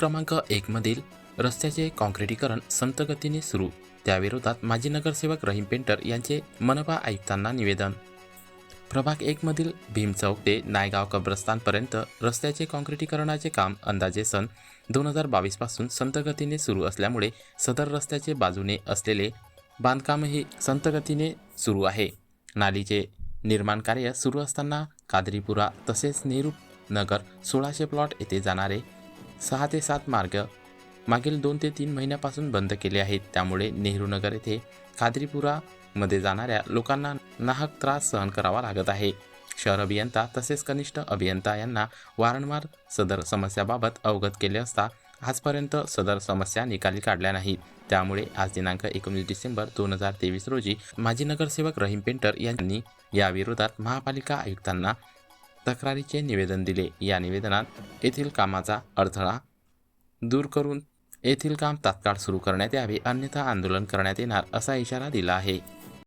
क्रमांक एकमधील रस्त्याचे काँक्रिटीकरण संत गतीने सुरू त्याविरोधात माजी नगरसेवक रहीम पेंटर यांचे मनपा आयुक्तांना निवेदन. प्रभाग एकमधील भीम चौक ते नायगाव कब्रस्तानपर्यंत रस्त्याचे काँक्रिटीकरणाचे काम अंदाजे सन दोन हजार बावीसपासून संतगतीने सुरू असल्यामुळे सदर रस्त्याचे बाजूने असलेले बांधकामही संतगतीने सुरू आहे. नालीचे निर्माण कार्य सुरू असताना कादरीपुरा तसेच नेहरू नगर सोळाशे प्लॉट येथे जाणारे सहा ते सात मार्ग मागील दोन ते तीन महिन्यापासून बंद केले आहेत. त्यामुळे नेहरू नगर येथे खाद्रीपुरामध्ये जाणाऱ्या लोकांना नाहक त्रास सहन करावा लागत आहे. शहर अभियंता तसेच कनिष्ठ अभियंता यांना वारंवार सदर समस्याबाबत अवगत केले असता आजपर्यंत सदर समस्या निकाली काढल्या नाहीत त्यामुळे आज दिनांक एकोणीस डिसेंबर दोन हजार तेवीस रोजी माजी नगरसेवक रहीम पेंटर यांनी याविरोधात महापालिका आयुक्तांना तक्रारीचे निवेदन दिले. या निवेदनात येथील कामाचा अडथळा दूर करून येथील काम तात्काळ सुरू करण्यात यावे अन्यथा आंदोलन करण्यात येणार असा इशारा दिला आहे.